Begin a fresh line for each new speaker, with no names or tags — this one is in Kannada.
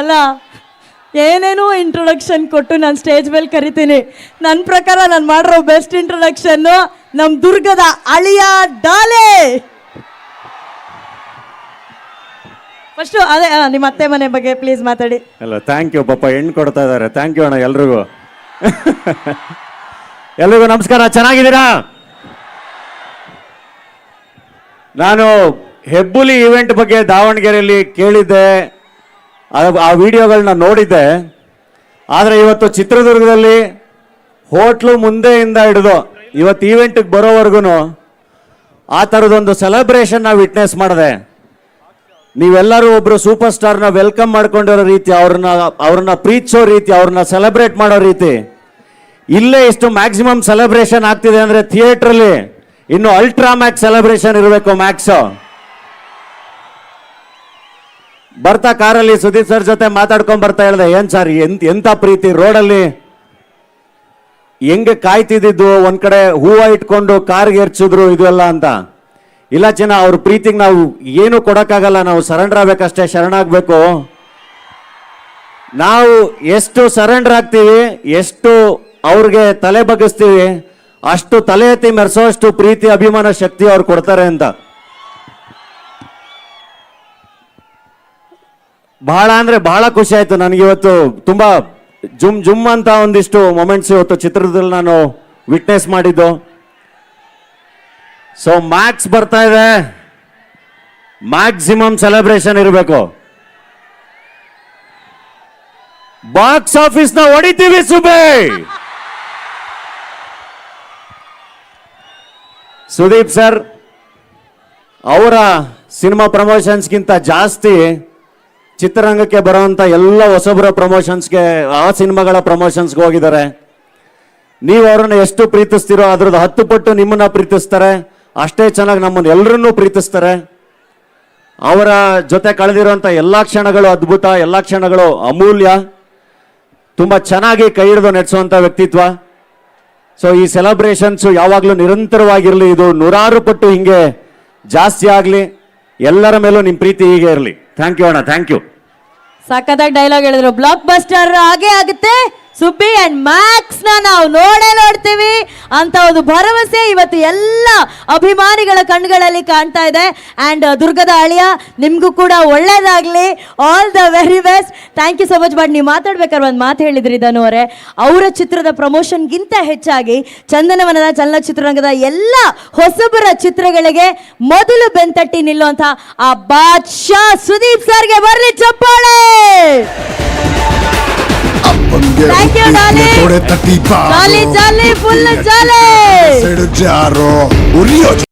ಅಲ್ಲ, ಏನೇನೋ ಇಂಟ್ರೊಡಕ್ಷನ್ ಕೊಟ್ಟು ನಾನು ಸ್ಟೇಜ್ ಮೇಲೆ ಕರಿತೀನಿ. ನನ್ನ ಪ್ರಕಾರ ನಾನು ಮಾಡಿರೋ ಬೆಸ್ಟ್ ಇಂಟ್ರೊಡಕ್ಷನ್ನು ನಮ್ಮ ದುರ್ಗದ ಅಳಿಯ ಡಾಲೆ. ಫಸ್ಟು ಅದೇ ನಿಮ್ಮ ಅತ್ತೆ ಮನೆ ಬಗ್ಗೆ ಪ್ಲೀಸ್ ಮಾತಾಡಿ.
ಅಲ್ಲ ಥ್ಯಾಂಕ್ ಯು ಪಾಪ ಹೆಣ್ಣು ಕೊಡ್ತಾ ಇದ್ದಾರೆ ಥ್ಯಾಂಕ್ ಯು ಅಣ್ಣ, ಎಲ್ರಿಗೂ. ಎಲ್ರಿಗೂ ನಮಸ್ಕಾರ, ಚೆನ್ನಾಗಿದ್ದೀರಾ? ನಾನು ಹೆಬ್ಬುಲಿ ಇವೆಂಟ್ ಬಗ್ಗೆ ದಾವಣಗೆರೆಯಲ್ಲಿ ಕೇಳಿದ್ದೆ. ಆ- ವಿಡಿಯೋಗಳನ್ನ ನೋಡಿದ್ದೆ. ಆದರೆ ಇವತ್ತು ಚಿತ್ರದುರ್ಗದಲ್ಲಿ ಹೋಟ್ಲು ಮುಂದೆಯಿಂದ ಹಿಡಿದು ಇವತ್ತು ಈವೆಂಟಿಗೆ ಬರೋವರೆಗೂ ಆ ಥರದೊಂದು ನಾವು ವಿಟ್ನೆಸ್ ಮಾಡಿದೆ. ನೀವೆಲ್ಲರೂ ಒಬ್ಬರು ಸೂಪರ್ ಸ್ಟಾರ್ನ ವೆಲ್ಕಮ್ ಮಾಡ್ಕೊಂಡಿರೋ ರೀತಿ, ಅವ್ರನ್ನ ಅವ್ರನ್ನ ಪ್ರೀತಿಸೋ ರೀತಿ, ಅವ್ರನ್ನ ಸೆಲೆಬ್ರೇಟ್ ಮಾಡೋ ರೀತಿ. ಇಲ್ಲೇ ಇಷ್ಟು ಮ್ಯಾಕ್ಸಿಮಮ್ ಸೆಲೆಬ್ರೇಷನ್ ಆಗ್ತಿದೆ ಅಂದ್ರೆ ಥಿಯೇಟ್ರಲ್ಲಿ ಇನ್ನು ಅಲ್ಟ್ರಾ ಮ್ಯಾಕ್ಸ್ ಸೆಲೆಬ್ರೇಷನ್ ಇರಬೇಕು ಮ್ಯಾಕ್ಸ್ ಬರ್ತಾ ಕಾರಲ್ಲಿ ಸುದೀಪ್ ಸರ್ ಜೊತೆ ಮಾತಾಡ್ಕೊಂಡ್ ಬರ್ತಾ ಹೇಳ್ದೆ, ಏನ್ ಸರ್, ಎಂತ ಪ್ರೀತಿ ರೋಡಲ್ಲಿ? ಹೆಂಗೆ ಕಾಯ್ತಿದ್ದು ಒಂದ್ ಕಡೆ ಹೂವ ಇಟ್ಕೊಂಡು ಕಾರ್ಗೆ ಎರ್ಚಿದ್ರು ಇದು ಎಲ್ಲ ಅಂತ. ಇಲ್ಲ ಚಿನ್ನ, ಅವ್ರ ಪ್ರೀತಿಗೆ ನಾವು ಏನು ಕೊಡಕ್ಕಾಗಲ್ಲ, ನಾವು ಸರೆಂಡರ್ ಆಗ್ಬೇಕಷ್ಟೇ, ಶರಣಾಗ್ಬೇಕು. ನಾವು ಎಷ್ಟು ಸರೆಂಡರ್ ಆಗ್ತೀವಿ, ಎಷ್ಟು ಅವ್ರಿಗೆ ತಲೆ ಬಗ್ಗಿಸ್ತೀವಿ, ಅಷ್ಟು ತಲೆ ಎತ್ತಿ ಮೆರೆಸೋಷ್ಟು ಪ್ರೀತಿ, ಅಭಿಮಾನ, ಶಕ್ತಿ ಅವ್ರು ಕೊಡ್ತಾರೆ ಅಂತ. ಬಹಳ ಅಂದ್ರೆ ಬಹಳ ಖುಷಿ ಆಯ್ತು. ನನಗೆ ಇವತ್ತು ತುಂಬಾ ಜುಮ್ ಜುಮ್ ಅಂತ ಒಂದಿಷ್ಟು ಮೊಮೆಂಟ್ಸ್ ಇವತ್ತು ಚಿತ್ರದಲ್ಲಿ ನಾನು ವಿಟ್ನೆಸ್ ಮಾಡಿದ್ದು. ಸೊ ಮ್ಯಾಕ್ಸ್ ಬರ್ತಾ ಇದೆ. ಮ್ಯಾಕ್ಸಿಮಮ್ ಸೆಲೆಬ್ರೇಷನ್ ಇರಬೇಕು. ಬಾಕ್ಸ್ ಆಫೀಸ್ನ ಹೊಡಿತೀವಿ ಸುಬೆ! ಸುದೀಪ್ ಸರ್, ಅವರ ಸಿನಿಮಾ ಪ್ರಮೋಷನ್ಸ್ಗಿಂತ ಜಾಸ್ತಿ ಚಿತ್ರರಂಗಕ್ಕೆ ಬರುವಂತ ಎಲ್ಲ ಹೊಸಬರ ಪ್ರಮೋಷನ್ಸ್ಗೆ ಆ ಸಿನಿಮಾಗಳ ಪ್ರಮೋಷನ್ಸ್ಗೆ ಹೋಗಿದ್ದಾರೆ. ನೀವು ಅವ್ರನ್ನ ಎಷ್ಟು ಪ್ರೀತಿಸ್ತೀರೋ ಅದ್ರದ್ದು ಹತ್ತು ಪಟ್ಟು ನಿಮ್ಮನ್ನ ಪ್ರೀತಿಸ್ತಾರೆ. ಅಷ್ಟೇ ಚೆನ್ನಾಗಿ ನಮ್ಮನ್ನು ಎಲ್ಲರನ್ನೂ ಪ್ರೀತಿಸ್ತಾರೆ. ಅವರ ಜೊತೆ ಕಳೆದಿರುವಂತ ಎಲ್ಲಾ ಕ್ಷಣಗಳು ಅದ್ಭುತ, ಎಲ್ಲಾ ಕ್ಷಣಗಳು ಅಮೂಲ್ಯ. ತುಂಬಾ ಚೆನ್ನಾಗಿ ಕೈ ಹಿಡಿದು ನಡೆಸುವಂತ ವ್ಯಕ್ತಿತ್ವ. ಸೊ ಈ ಸೆಲೆಬ್ರೇಷನ್ಸ್ ಯಾವಾಗಲೂ ನಿರಂತರವಾಗಿರಲಿ, ಇದು ನೂರಾರು ಪಟ್ಟು ಹಿಂಗೆ ಜಾಸ್ತಿ ಆಗಲಿ. ಎಲ್ಲರ ಮೇಲೂ ನಿಮ್ಮ ಪ್ರೀತಿ ಹೀಗೆ ಇರಲಿ. ಥ್ಯಾಂಕ್ ಯು ಅಣ್ಣ ಥ್ಯಾಂಕ್ ಯು
ಸಖತ್ತಾಗಿ ಡೈಲಾಗ್ ಹೇಳಿದ್ರು. ಬ್ಲಾಕ್ ಬಸ್ಟರ್ ಹಾಗೆ ಆಗುತ್ತೆ. ಸುಬ್ಬಿ ಅಂಡ್ ಮ್ಯಾಕ್ಸ್ನ ನಾವು ನೋಡೇ ನೋಡ್ತೀವಿ. ಅಂತ ಒಂದು ಭರವಸೆ ಇವತ್ತು ಎಲ್ಲ ಅಭಿಮಾನಿಗಳ ಕಣ್ಗಳಲ್ಲಿ ಕಾಣ್ತಾ ಇದೆ. ಅಂಡ್ ದುರ್ಗದ ಅಳಿಯ ನಿಮ್ಗೂ ಕೂಡ ಒಳ್ಳೇದಾಗ್ಲಿ. All the very best thank you so much but ನೀವು ಮಾತಾಡ್ಬೇಕಾದ್ರೆ ಒಂದು ಮಾತು ಹೇಳಿದ್ರಿ ಧನು ಅವರೇ. ಅವರ ಚಿತ್ರದ ಪ್ರಮೋಷನ್ಗಿಂತ ಹೆಚ್ಚಾಗಿ ಚಂದನವನದ ಚಲನಚಿತ್ರರಂಗದ ಎಲ್ಲ ಹೊಸಬರ ಚಿತ್ರಗಳಿಗೆ ಮೊದಲು ಬೆಂತಟ್ಟಿ ನಿಲ್ಲುವಂತ ಆ ಬಾದ್ಶಾ ಸುದೀಪ್ ಸರ್ಗೆ ಬರಲಿ ಚಪ್ಪಾಳೆ! Thank you, darling. தோட தட்டி பாரு
ஜாலி ஜாலி ஃபுல்